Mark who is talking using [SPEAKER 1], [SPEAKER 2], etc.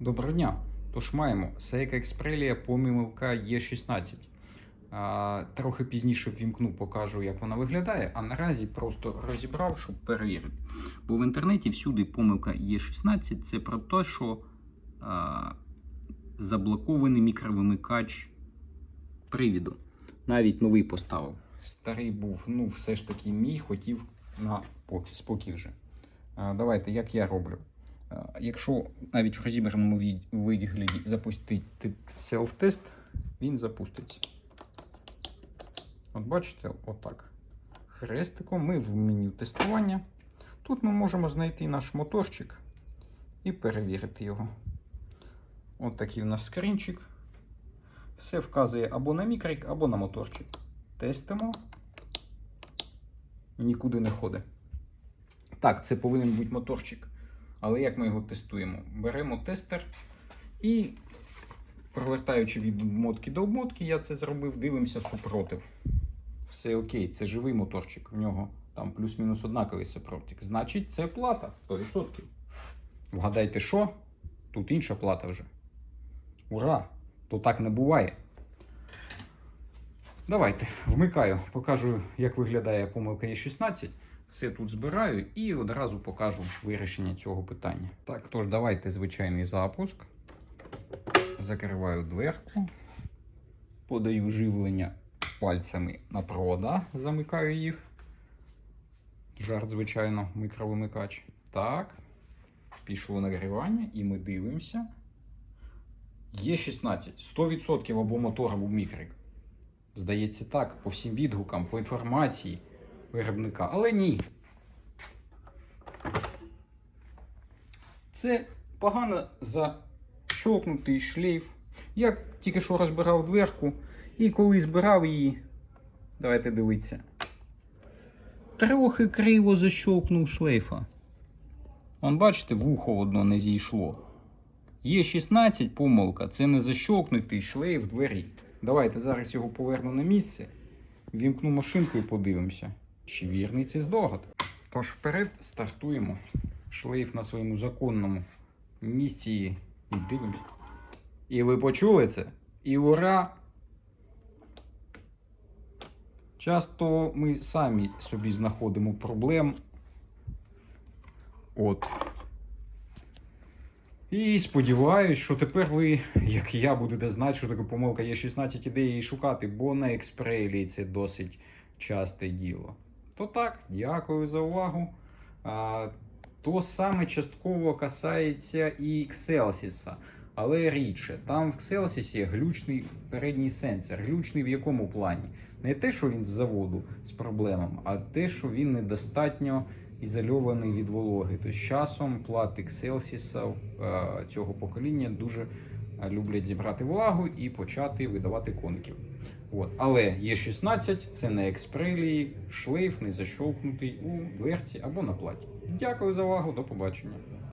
[SPEAKER 1] Доброго дня. Тож маємо Seika Xprelia помилка Е16. Трохи пізніше ввімкну, покажу, як вона виглядає, а наразі просто розібрав, щоб перевірити. Бо в інтернеті всюди помилка Е16 це про те, що заблокований мікровимикач привіду. Навіть новий поставив. Старий був, ну, все ж таки мій, хотів на спокій вже. Давайте, як я роблю. Е, Якщо навіть в розібраному вигляді запустити селф-тест, він запуститься. От бачите, отак. Хрестиком ми в меню тестування. Тут ми можемо знайти наш моторчик і перевірити його. От такий у нас скрінчик. Все вказує або на мікрик, або на моторчик. Тестимо. Нікуди не ходить. Так, це повинен бути моторчик. Але як ми його тестуємо? Беремо тестер і, провертаючи від обмотки до обмотки, я це зробив, дивимося супротив. Все окей, це живий моторчик. В нього там плюс-мінус однаковий супротив. Значить, це плата 100%. Вгадайте, що? Тут інша плата вже. Ура! То так не буває. Давайте вмикаю, покажу, як виглядає помилка Е16. Все тут збираю і одразу покажу вирішення цього питання. Так, тож давайте звичайний запуск. Закриваю дверку, подаю живлення пальцями на провода, замикаю їх. Жарт, звичайно, мікровимикач. Так. Пішло нагрівання і ми дивимося. Є 16, 100% або мотор, або мікрик. Здається так, по всім відгукам, по інформації виробника. Але ні. Це погано защолкнутий шлейф. Я тільки що розбирав дверку, і коли збирав її, давайте дивитися. Трохи криво защолкнув шлейфа. Вон, бачите, вухо одно не зійшло. Є 16 помилка, це не защолкнутий шлейф двері. Давайте зараз його поверну на місце, вімкну машинку і подивимося, чи вірний цей здогад. Тож вперед стартуємо. Шлейф на своєму законному місці і дивимося. І ви почули це? І ура! Часто ми самі собі знаходимо проблем. От. І сподіваюсь, що тепер ви, як і я, будете знати, що таке помилка є 16 ідей і шукати, бо на експрейлі це досить часте діло. То так, дякую за увагу. То саме частково касається і Кселсіса, але рідше. Там в Excelsis глючний передній сенсор. Глючний в якому плані? Не те, що він з заводу з проблемами, а те, що він недостатньо ізольований від вологи. То з часом плати Excelsis е, цього покоління дуже е, люблять зібрати влагу і почати видавати коників. От. Але є 16, це не експрелії, шлейф не защовкнутий у дверці або на платі. Дякую за увагу, до побачення.